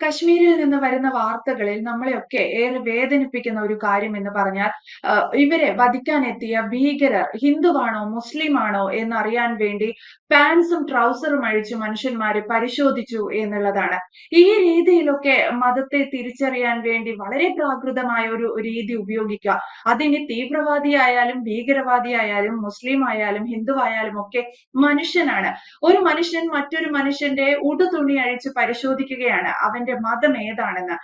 കശ്മീരിൽ നിന്ന് വരുന്ന വാർത്തകളിൽ നമ്മളെയൊക്കെ ഏറെ വേദനിപ്പിക്കുന്ന ഒരു കാര്യം എന്ന് പറഞ്ഞാൽ ഇവരെ ഇവരെ വധിക്കാനെത്തിയ ഭീകരർ ഹിന്ദുവാണോ മുസ്ലിമാണോ എന്നറിയാൻ വേണ്ടി പാൻസും ട്രൗസറും അഴിച്ച് മനുഷ്യന്മാരെ പരിശോധിച്ചു എന്നുള്ളതാണ്. ഈ രീതിയിലൊക്കെ മതത്തെ തിരിച്ചറിയാൻ വേണ്ടി വളരെ പ്രാകൃതമായ ഒരു രീതി ഉപയോഗിക്കുക. അതിന് തീവ്രവാദിയായാലും ഭീകരവാദിയായാലും മുസ്ലിം ആയാലും ഹിന്ദു ആയാലും ഒക്കെ മനുഷ്യനാണ്. ഒരു മനുഷ്യൻ മറ്റൊരു മനുഷ്യന്റെ ഉടുതുണി അഴിച്ച് പരിശോധിക്കുകയാണ് അവന്റെ മതം ഏതാണെന്ന്.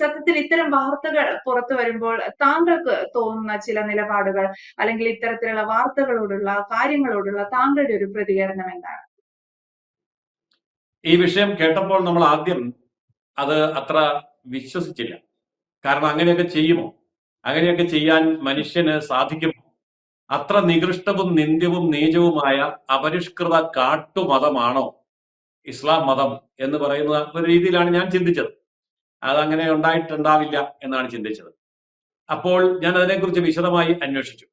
സത്യത്തിൽ ഇത്തരം വാർത്തകൾ പുറത്തു വരുമ്പോൾ താങ്കൾക്ക് തോന്നുന്ന ചില നിലപാടുകൾ അല്ലെങ്കിൽ ഇത്തരത്തിലുള്ള വാർത്തകളോടുള്ള കാര്യങ്ങളോടുള്ള താങ്കളുടെ ഒരു പ്രതികരണം എന്താണ് ഈ വിഷയം കേട്ടപ്പോൾ നമ്മൾ ആദ്യം അത് അത്ര വിശ്വസിച്ചില്ല. കാരണം അങ്ങനെയൊക്കെ ചെയ്യുമോ? അങ്ങനെയൊക്കെ ചെയ്യാൻ മനുഷ്യന് സാധിക്കുമോ? അത്ര നികൃഷ്ടവും നിന്ദ്യവും നീചവുമായ അപരിഷ്കൃത കാട്ടുമതമാണോ ഇസ്ലാം മതം എന്ന് പറയുന്ന ഒരു രീതിയിലാണ് ഞാൻ ചിന്തിച്ചത്. അതങ്ങനെ ഉണ്ടായിട്ടുണ്ടാവില്ല എന്നാണ് ചിന്തിച്ചത്. അപ്പോൾ ഞാൻ അതിനെക്കുറിച്ച് വിശദമായി അന്വേഷിച്ചു.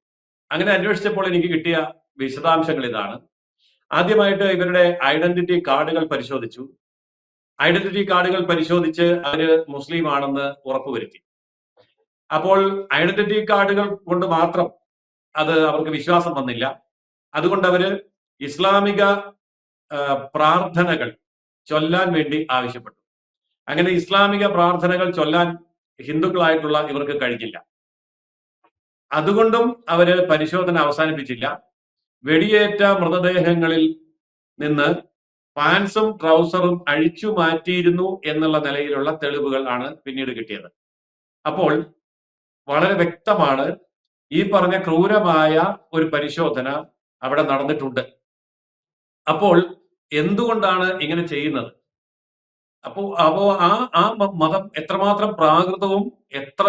അങ്ങനെ അന്വേഷിച്ചപ്പോൾ എനിക്ക് കിട്ടിയ വിശദാംശങ്ങൾ ഇതാണ്. ആദ്യമായിട്ട് ഇവരുടെ ഐഡന്റിറ്റി കാർഡുകൾ പരിശോധിച്ചു. ഐഡന്റിറ്റി കാർഡുകൾ പരിശോധിച്ച് അവർ മുസ്ലിം ആണെന്ന് ഉറപ്പുവരുത്തി. അപ്പോൾ ഐഡന്റിറ്റി കാർഡുകൾ കൊണ്ട് മാത്രം അത് അവർക്ക് വിശ്വാസം വന്നില്ല. അതുകൊണ്ട് അവർ ഇസ്ലാമിക പ്രാർത്ഥനകൾ ചൊല്ലാൻ വേണ്ടി ആവശ്യപ്പെട്ടു. അങ്ങനെ ഇസ്ലാമിക പ്രാർത്ഥനകൾ ചൊല്ലാൻ ഹിന്ദുക്കളായിട്ടുള്ള ഇവർക്ക് കഴിഞ്ഞില്ല. അതുകൊണ്ടും അവർ പരിശോധന അവസാനിപ്പിച്ചില്ല. വെടിയേറ്റ മൃതദേഹങ്ങളിൽ നിന്ന് പാൻസും ട്രൗസറും അഴിച്ചു മാറ്റിയിരുന്നു എന്നുള്ള നിലയിലുള്ള തെളിവുകൾ ആണ് പിന്നീട് കിട്ടിയത്. അപ്പോൾ വളരെ വ്യക്തമാണ് ഈ പറഞ്ഞ ക്രൂരമായ ഒരു പരിശോധന അവിടെ നടന്നിട്ടുണ്ട്. അപ്പോൾ എന്തുകൊണ്ടാണ് ഇങ്ങനെ ചെയ്യുന്നത്? അപ്പോ അപ്പോ ആ ആ മതം എത്രമാത്രം പ്രാകൃതവും എത്ര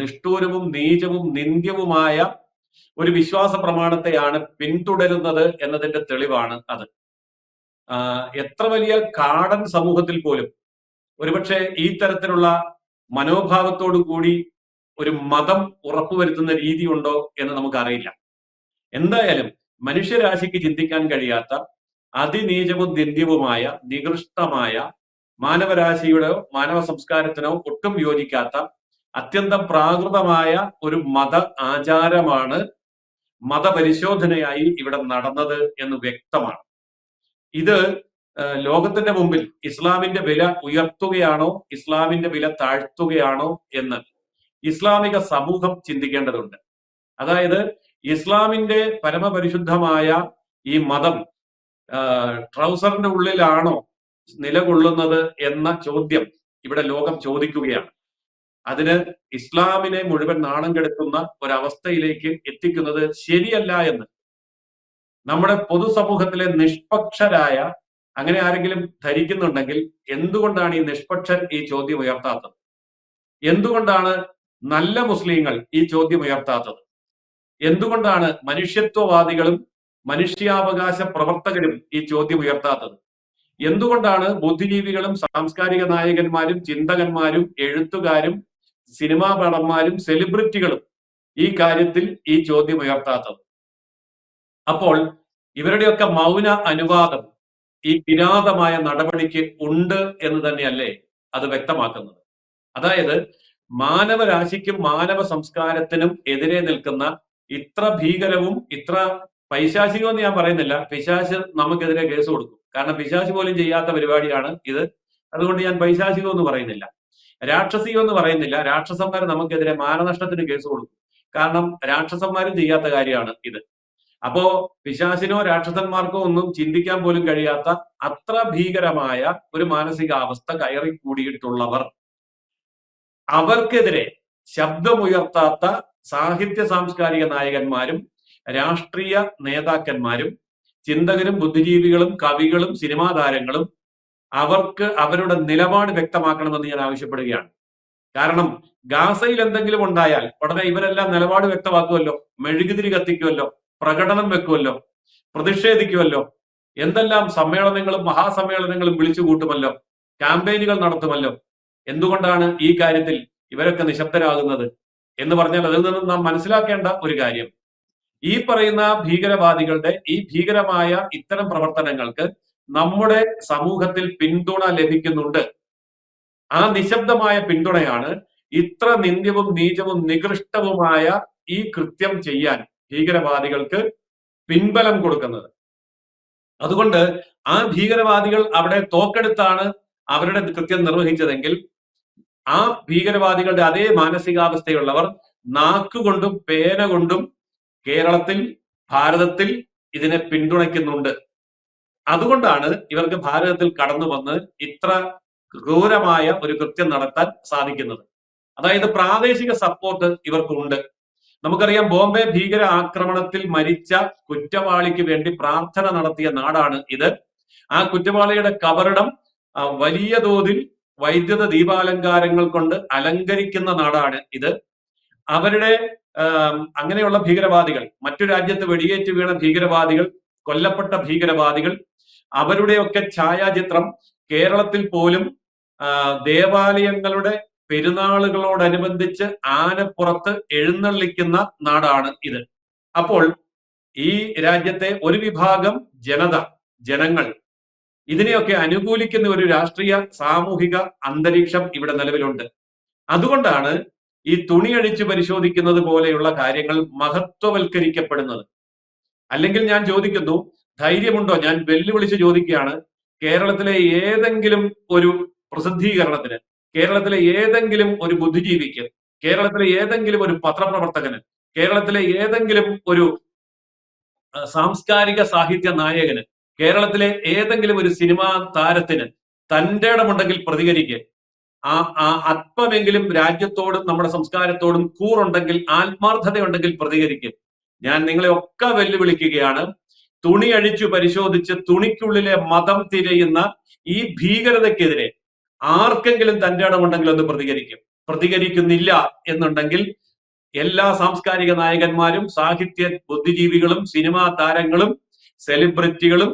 നിഷ്ഠൂരവും നീചവും നിന്ദ്യവുമായ ഒരു വിശ്വാസ പ്രമാണത്തെയാണ് പിന്തുടരുന്നത് എന്നതിന്റെ തെളിവാണ് അത്. എത്ര വലിയ കാടൻ സമൂഹത്തിൽ പോലും ഒരുപക്ഷെ ഈ തരത്തിലുള്ള മനോഭാവത്തോടു കൂടി ഒരു മതം ഉറപ്പുവരുത്തുന്ന രീതിയുണ്ടോ എന്ന് നമുക്കറിയില്ല. എന്തായാലും മനുഷ്യരാശിക്ക് ചിന്തിക്കാൻ കഴിയാത്ത അതിനീചവും നിന്ദ്യവുമായ നികൃഷ്ടമായ മാനവരാശിയുടെ മാനവ സംസ്കാരത്തിനോ ഒട്ടും യോജിക്കാത്ത അത്യന്തം പ്രാകൃതമായ ഒരു മത ആചാരമാണ് മതപരിശോധനയായി ഇവിടെ നടന്നത് എന്ന് വ്യക്തമാണ്. ഇത് ലോകത്തിന്റെ മുമ്പിൽ ഇസ്ലാമിന്റെ വില ഉയർത്തുകയാണോ ഇസ്ലാമിന്റെ വില താഴ്ത്തുകയാണോ എന്ന് ഇസ്ലാമിക സമൂഹം ചിന്തിക്കേണ്ടതുണ്ട്. അതായത് ഇസ്ലാമിന്റെ പരമപരിശുദ്ധമായ ഈ മതം ട്രൗസറിന്റെ ഉള്ളിലാണോ നിലകൊള്ളുന്നത് എന്ന ചോദ്യം ഇവിടെ ലോകം ചോദിക്കുകയാണ്. അതിന് ഇസ്ലാമിനെ മുഴുവൻ നാണം കെടുത്തുന്ന ഒരവസ്ഥയിലേക്ക് എത്തിക്കുന്നത് ശരിയല്ല എന്ന്. നമ്മുടെ പൊതുസമൂഹത്തിലെ നിഷ്പക്ഷരായ അങ്ങനെ ആരെങ്കിലും ധരിക്കുന്നുണ്ടെങ്കിൽ എന്തുകൊണ്ടാണ് ഈ നിഷ്പക്ഷൻ ഈ ചോദ്യം ഉയർത്താത്തത്? എന്തുകൊണ്ടാണ് നല്ല മുസ്ലിങ്ങൾ ഈ ചോദ്യം ഉയർത്താത്തത്? എന്തുകൊണ്ടാണ് മനുഷ്യത്വവാദികളും മനുഷ്യാവകാശ പ്രവർത്തകരും ഈ ചോദ്യം ഉയർത്താത്തത്? എന്തുകൊണ്ടാണ് ബുദ്ധിജീവികളും സാംസ്കാരിക നായകന്മാരും ചിന്തകന്മാരും എഴുത്തുകാരും സിനിമാ നടന്മാരും സെലിബ്രിറ്റികളും ഈ കാര്യത്തിൽ ഈ ചോദ്യം ഉയർത്താത്തത്. അപ്പോൾ ഇവരുടെയൊക്കെ മൗന അനുവാദം ഈ കിരാതമായ നടപടിക്ക് ഉണ്ട് എന്ന് തന്നെയല്ലേ അത് വ്യക്തമാക്കുന്നത്. അതായത് മാനവരാശിക്കും മാനവ സംസ്കാരത്തിനും എതിരെ നിൽക്കുന്ന ഇത്ര ഭീകരവും ഇത്ര പൈശാചികം എന്ന് ഞാൻ പറയുന്നില്ല. പിശാശ് നമുക്കെതിരെ കേസ് കൊടുക്കും. കാരണം പിശാശ് പോലും ചെയ്യാത്ത പരിപാടിയാണ് ഇത്. അതുകൊണ്ട് ഞാൻ പൈശാചികം എന്ന് പറയുന്നില്ല. രാക്ഷസികം എന്ന് പറയുന്നില്ല. രാക്ഷസന്മാർ നമുക്കെതിരെ മാനനഷ്ടത്തിന് കേസ് കൊടുക്കും. കാരണം രാക്ഷസന്മാരും ചെയ്യാത്ത കാര്യമാണ് ഇത്. അപ്പോ പിശാസിനോ രാക്ഷസന്മാർക്കോ ഒന്നും ചിന്തിക്കാൻ പോലും കഴിയാത്ത അത്ര ഭീകരമായ ഒരു മാനസികാവസ്ഥ കയറി കൂടിയിട്ടുള്ളവർ അവർക്കെതിരെ ശബ്ദമുയർത്താത്ത സാഹിത്യ സാംസ്കാരിക നായകന്മാരും രാഷ്ട്രീയ നേതാക്കന്മാരും ചിന്തകരും ബുദ്ധിജീവികളും കവികളും സിനിമാ താരങ്ങളും അവർക്ക് അവരുടെ നിലപാട് വ്യക്തമാക്കണമെന്ന് ഞാൻ ആവശ്യപ്പെടുകയാണ്. കാരണം ഗാസയിൽ എന്തെങ്കിലും ഉണ്ടായാൽ ഉടനെ ഇവരെല്ലാം നിലപാട് വ്യക്തമാക്കുമല്ലോ മെഴുകുതിരി കത്തിക്കുമല്ലോ പ്രകടനം വെക്കുമല്ലോ പ്രതിഷേധിക്കുമല്ലോ എന്തെല്ലാം സമ്മേളനങ്ങളും മഹാസമ്മേളനങ്ങളും വിളിച്ചു കൂട്ടുമല്ലോ ക്യാമ്പയിനുകൾ നടത്തുമല്ലോ എന്തുകൊണ്ടാണ് ഈ കാര്യത്തിൽ ഇവരൊക്കെ നിശബ്ദരാകുന്നത് എന്ന് പറഞ്ഞാൽ അതിൽ നിന്നും നാം മനസ്സിലാക്കേണ്ട ഒരു കാര്യം. ഈ പറയുന്ന ഭീകരവാദികളുടെ ഈ ഭീകരമായ ഇത്തരം പ്രവർത്തനങ്ങൾക്ക് നമ്മുടെ സമൂഹത്തിൽ പിന്തുണ ലഭിക്കുന്നുണ്ട്. ആ നിശബ്ദമായ പിന്തുണയാണ് ഇത്ര നിന്ദ്യവും നീചവും നികൃഷ്ടവുമായ ഈ കൃത്യം ചെയ്യാൻ ഭീകരവാദികൾക്ക് പിൻബലം കൊടുക്കുന്നത്. അതുകൊണ്ട് ആ ഭീകരവാദികൾ അവിടെ തോക്കെടുത്താണ് അവരുടെ കൃത്യം നിർവഹിച്ചതെങ്കിൽ ആ ഭീകരവാദികളുടെ അതേ മാനസികാവസ്ഥയുള്ളവർ നാക്കുകൊണ്ടും പേന കൊണ്ടും കേരളത്തിൽ ഭാരതത്തിൽ ഇതിനെ പിന്തുണയ്ക്കുന്നുണ്ട്. അതുകൊണ്ടാണ് ഇവർക്ക് ഭാരതത്തിൽ കടന്നു വന്ന് ഇത്ര ക്രൂരമായ ഒരു കൃത്യം നടത്താൻ സാധിക്കുന്നത്. അതായത് പ്രാദേശിക സപ്പോർട്ട് ഇവർക്കുണ്ട്. നമുക്കറിയാം ബോംബെ ഭീകര ആക്രമണത്തിൽ മരിച്ച കുറ്റവാളിക്ക് വേണ്ടി പ്രാർത്ഥന നടത്തിയ നാടാണ് ഇത്. ആ കുറ്റവാളിയുടെ കബറിടം വലിയ തോതിൽ വൈദ്യുത ദീപാലങ്കാരങ്ങൾ കൊണ്ട് അലങ്കരിക്കുന്ന നാടാണ് ഇത്. അവരുടെ അങ്ങനെയുള്ള ഭീകരവാദികൾ മറ്റു രാജ്യത്ത് വെടിയേറ്റ് വീണ ഭീകരവാദികൾ കൊല്ലപ്പെട്ട ഭീകരവാദികൾ അവരുടെയൊക്കെ ഛായാചിത്രം കേരളത്തിൽ പോലും ദേവാലയങ്ങളുടെ പെരുന്നാളുകളോടനുബന്ധിച്ച് ആനപ്പുറത്ത് എഴുന്നള്ളിക്കുന്ന നാടാണ് ഇത്. അപ്പോൾ ഈ രാജ്യത്തെ ഒരു വിഭാഗം ജനത ജനങ്ങൾ ഇതിനെയൊക്കെ അനുകൂലിക്കുന്ന ഒരു രാഷ്ട്രീയ സാമൂഹിക അന്തരീക്ഷം ഇവിടെ നിലവിലുണ്ട്. അതുകൊണ്ടാണ് ഈ തുണിയഴിച്ച് പരിശോധിക്കുന്നത് പോലെയുള്ള കാര്യങ്ങൾ മഹത്വവൽക്കരിക്കപ്പെടുന്നത്. അല്ലെങ്കിൽ ഞാൻ ചോദിക്കുന്നു ധൈര്യമുണ്ടോ? ഞാൻ വെല്ലുവിളിച്ച് ചോദിക്കുകയാണ്. കേരളത്തിലെ ഏതെങ്കിലും ഒരു പ്രസിദ്ധീകരണത്തിന് കേരളത്തിലെ ഏതെങ്കിലും ഒരു ബുദ്ധിജീവിക്ക് കേരളത്തിലെ ഏതെങ്കിലും ഒരു പത്രപ്രവർത്തകന് കേരളത്തിലെ ഏതെങ്കിലും ഒരു സാംസ്കാരിക സാഹിത്യ നായകന് കേരളത്തിലെ ഏതെങ്കിലും ഒരു സിനിമാ താരത്തിന് തന്റെ ഇടമുണ്ടെങ്കിൽ പ്രതികരിക്കുക ആ ആ അല്പമെങ്കിലും രാജ്യത്തോടും നമ്മുടെ സംസ്കാരത്തോടും കൂറുണ്ടെങ്കിൽ ആത്മാർത്ഥതയുണ്ടെങ്കിൽ പ്രതികരിക്കും. ഞാൻ നിങ്ങളെ ഒക്കെ വെല്ലുവിളിക്കുകയാണ്. തുണി അഴിച്ചു പരിശോധിച്ച് തുണിക്കുള്ളിലെ മതം തിരയുന്ന ഈ ഭീകരതയ്ക്കെതിരെ ആർക്കെങ്കിലും തന്റെ ഇടമുണ്ടെങ്കിൽ ഒന്ന് പ്രതികരിക്കും. പ്രതികരിക്കുന്നില്ല എന്നുണ്ടെങ്കിൽ എല്ലാ സാംസ്കാരിക നായകന്മാരും സാഹിത്യ ബുദ്ധിജീവികളും സിനിമാ താരങ്ങളും സെലിബ്രിറ്റികളും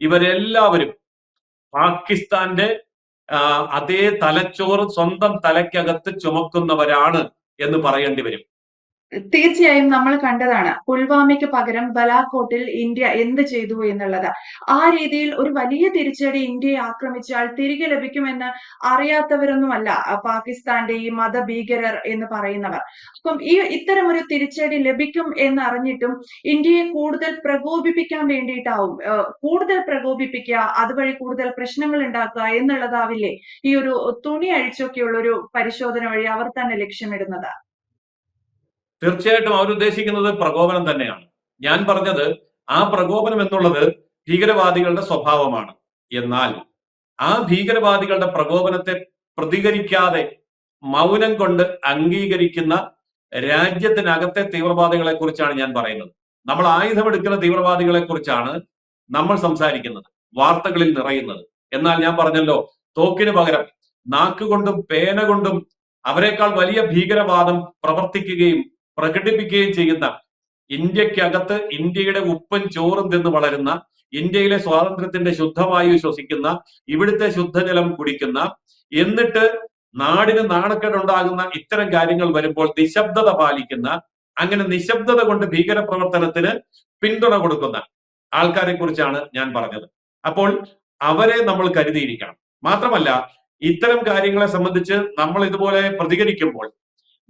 ഇവരെല്ലാവരും പാകിസ്ഥാന്റെ അതേ തലച്ചോറ് സ്വന്തം തലയ്ക്കകത്ത് ചുമക്കുന്നവരാണ് എന്ന് പറയേണ്ടി വരും. തീർച്ചയായും നമ്മൾ കണ്ടതാണ് പുൽവാമയ്ക്ക് പകരം ബലാക്കോട്ടിൽ ഇന്ത്യ എന്ത് ചെയ്തു എന്നുള്ളത്. ആ രീതിയിൽ ഒരു വലിയ തിരിച്ചടി ഇന്ത്യയെ ആക്രമിച്ചാൽ തിരികെ ലഭിക്കുമെന്ന് അറിയാത്തവരൊന്നുമല്ല പാകിസ്ഥാന്റെ ഈ മതഭീകരർ എന്ന് പറയുന്നവർ. അപ്പം ഈ ഇത്തരം ഒരു തിരിച്ചടി ലഭിക്കും എന്ന് അറിഞ്ഞിട്ടും ഇന്ത്യയെ കൂടുതൽ പ്രകോപിപ്പിക്കാൻ വേണ്ടിയിട്ടാവും കൂടുതൽ പ്രകോപിപ്പിക്കുക അതുവഴി കൂടുതൽ പ്രശ്നങ്ങൾ ഉണ്ടാക്കുക എന്നുള്ളതാവില്ലേ ഈ ഒരു തുണി അഴിച്ചൊക്കെയുള്ള ഒരു പരിശോധന വഴി അവർ തന്നെ ലക്ഷ്യമിടുന്നത്. തീർച്ചയായിട്ടും അവർ ഉദ്ദേശിക്കുന്നത് പ്രകോപനം തന്നെയാണ്. ഞാൻ പറഞ്ഞത് ആ പ്രകോപനം എന്നുള്ളത് ഭീകരവാദികളുടെ സ്വഭാവമാണ്. എന്നാൽ ആ ഭീകരവാദികളുടെ പ്രകോപനത്തെ പ്രതികരിക്കാതെ മൗനം കൊണ്ട് അംഗീകരിക്കുന്ന രാജ്യത്തിനകത്തെ തീവ്രവാദികളെ കുറിച്ചാണ് ഞാൻ പറയുന്നത്. നമ്മൾ ആയുധമെടുക്കുന്ന തീവ്രവാദികളെ കുറിച്ചാണ് നമ്മൾ സംസാരിക്കുന്നത് വാർത്തകളിൽ നിറയുന്നത്. എന്നാൽ ഞാൻ പറഞ്ഞല്ലോ തോക്കിന് പകരം നാക്കുകൊണ്ടും പേന കൊണ്ടും അവരെക്കാൾ വലിയ ഭീകരവാദം പ്രവർത്തിക്കുകയും പ്രകടിപ്പിക്കുകയും ചെയ്യുന്ന ഇന്ത്യക്കകത്ത് ഇന്ത്യയുടെ ഉപ്പൻ ചോറും തിന്ന് വളരുന്ന ഇന്ത്യയിലെ സ്വാതന്ത്ര്യത്തിന്റെ ശുദ്ധവായു ശ്വസിക്കുന്ന ഇവിടുത്തെ ശുദ്ധജലം കുടിക്കുന്ന എന്നിട്ട് നാടിന് നാണക്കേടുണ്ടാകുന്ന ഇത്തരം കാര്യങ്ങൾ വരുമ്പോൾ നിശബ്ദത പാലിക്കുന്ന അങ്ങനെ നിശബ്ദത കൊണ്ട് ഭീകര പ്രവർത്തനത്തിന് പിന്തുണ കൊടുക്കുന്ന ആൾക്കാരെ കുറിച്ചാണ് ഞാൻ പറഞ്ഞത്. അപ്പോൾ അവരെ നമ്മൾ കരുതിയിരിക്കണം. മാത്രമല്ല ഇത്തരം കാര്യങ്ങളെ സംബന്ധിച്ച് നമ്മൾ ഇതുപോലെ പ്രതികരിക്കുമ്പോൾ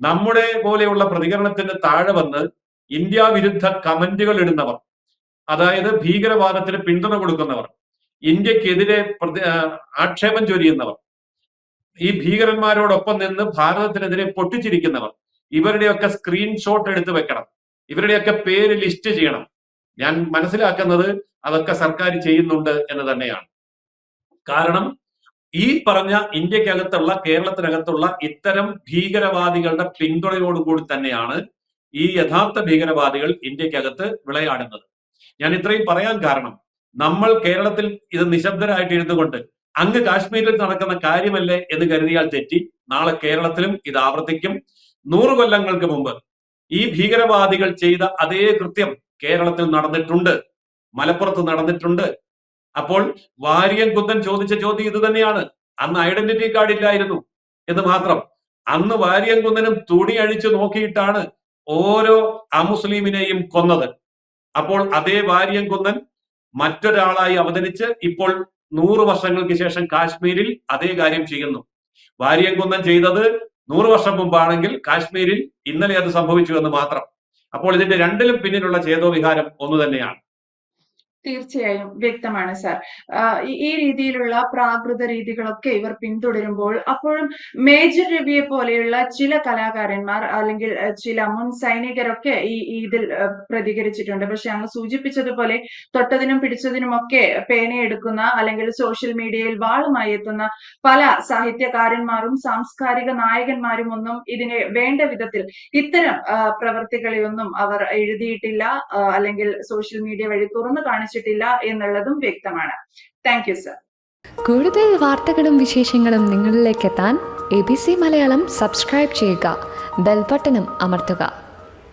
നമ്മുടെ പോലെയുള്ള പ്രതികരണത്തിന് താഴെ വന്ന് ഇന്ത്യ വിരുദ്ധ കമന്റുകൾ ഇടുന്നവർ അതായത് ഭീകരവാദത്തിന് പിന്തുണ കൊടുക്കുന്നവർ ഇന്ത്യക്കെതിരെ ആക്ഷേപം ചൊരിയുന്നവർ ഈ ഭീകരന്മാരോടൊപ്പം നിന്ന് ഭാരതത്തിനെതിരെ പൊട്ടിച്ചിരിക്കുന്നവർ ഇവരുടെയൊക്കെ സ്ക്രീൻഷോട്ട് എടുത്തു വെക്കണം ഇവരുടെയൊക്കെ പേര് ലിസ്റ്റ് ചെയ്യണം. ഞാൻ മനസ്സിലാക്കുന്നത് അതൊക്കെ സർക്കാർ ചെയ്യുന്നുണ്ട് എന്ന് തന്നെയാണ്. കാരണം ഈ പറഞ്ഞ ഇന്ത്യക്കകത്തുള്ള കേരളത്തിനകത്തുള്ള ഇത്തരം ഭീകരവാദികളുടെ പിന്തുണയോടുകൂടി തന്നെയാണ് ഈ യഥാർത്ഥ ഭീകരവാദികൾ ഇന്ത്യക്കകത്ത് വിളയാടുന്നത്. ഞാൻ ഇത്രയും പറയാൻ കാരണം നമ്മൾ കേരളത്തിൽ ഇത് നിശബ്ദരായിട്ട് ഇരുന്നുകൊണ്ട് അങ്ങ് കാശ്മീരിൽ നടക്കുന്ന കാര്യമല്ലേ എന്ന് കരുതിയാൽ തെറ്റി. നാളെ കേരളത്തിലും ഇത് ആവർത്തിക്കും. നൂറ് കൊല്ലങ്ങൾക്ക് മുമ്പ് ഈ ഭീകരവാദികൾ ചെയ്ത അതേ കൃത്യം കേരളത്തിൽ നടന്നിട്ടുണ്ട്. മലപ്പുറത്ത് നടന്നിട്ടുണ്ട്. അപ്പോൾ വാര്യൻ കുന്തൻ ചോദിച്ച ചോദ്യം ഇത് തന്നെയാണ്. അന്ന് ഐഡന്റിറ്റി കാർഡ് ഇല്ലായിരുന്നു എന്ന് മാത്രം. അന്ന് വാര്യൻ കുന്തനും തുണി അഴിച്ചു നോക്കിയിട്ടാണ് ഓരോ അമുസ്ലിമിനെയും കൊന്നത്. അപ്പോൾ അതേ വാര്യൻ കുന്നൻ മറ്റൊരാളായി അവതരിച്ച് ഇപ്പോൾ നൂറ് വർഷങ്ങൾക്ക് ശേഷം കാശ്മീരിൽ അതേ കാര്യം ചെയ്യുന്നു. വാരിയംകുന്നം ചെയ്തത് നൂറ് വർഷം മുമ്പാണെങ്കിൽ കാശ്മീരിൽ ഇന്നലെ അത് സംഭവിച്ചു എന്ന് മാത്രം. അപ്പോൾ ഇതിന്റെ രണ്ടിലും പിന്നിലുള്ള ചേതോവിഹാരം ഒന്ന് തന്നെയാണ്. തീർച്ചയായും വ്യക്തമാണ് സാർ ഈ- രീതിയിലുള്ള പ്രാകൃത രീതികളൊക്കെ ഇവർ പിന്തുടരുമ്പോൾ അപ്പോഴും മേജർ രവിയെ പോലെയുള്ള ചില കലാകാരന്മാർ അല്ലെങ്കിൽ ചില മുൻ സൈനികരൊക്കെ ഈ ഇതിൽ പ്രതികരിച്ചിട്ടുണ്ട്. പക്ഷെ അങ്ങ് സൂചിപ്പിച്ചതുപോലെ തൊട്ടതിനും പിടിച്ചതിനുമൊക്കെ പേനയെടുക്കുന്ന അല്ലെങ്കിൽ സോഷ്യൽ മീഡിയയിൽ വാളുമായി എത്തുന്ന പല സാഹിത്യകാരന്മാരും സാംസ്കാരിക നായകന്മാരും ഒന്നും ഇതിനെ വേണ്ട വിധത്തിൽ ഇത്തരം പ്രവർത്തികളെയൊന്നും അവർ എഴുതിയിട്ടില്ല അല്ലെങ്കിൽ സോഷ്യൽ മീഡിയ വഴി തുറന്നു കാണിച്ചിട്ടില്ല എന്നുള്ളതും വ്യക്തമാണ്. താങ്ക് യു സർ കൂടുതൽ വാർത്തകളും വിശേഷങ്ങളും നിങ്ങളിലേക്ക് എത്താൻ A B C Malayalam subscribe ചെയ്യുക ബെൽബട്ടനും അമർത്തുക.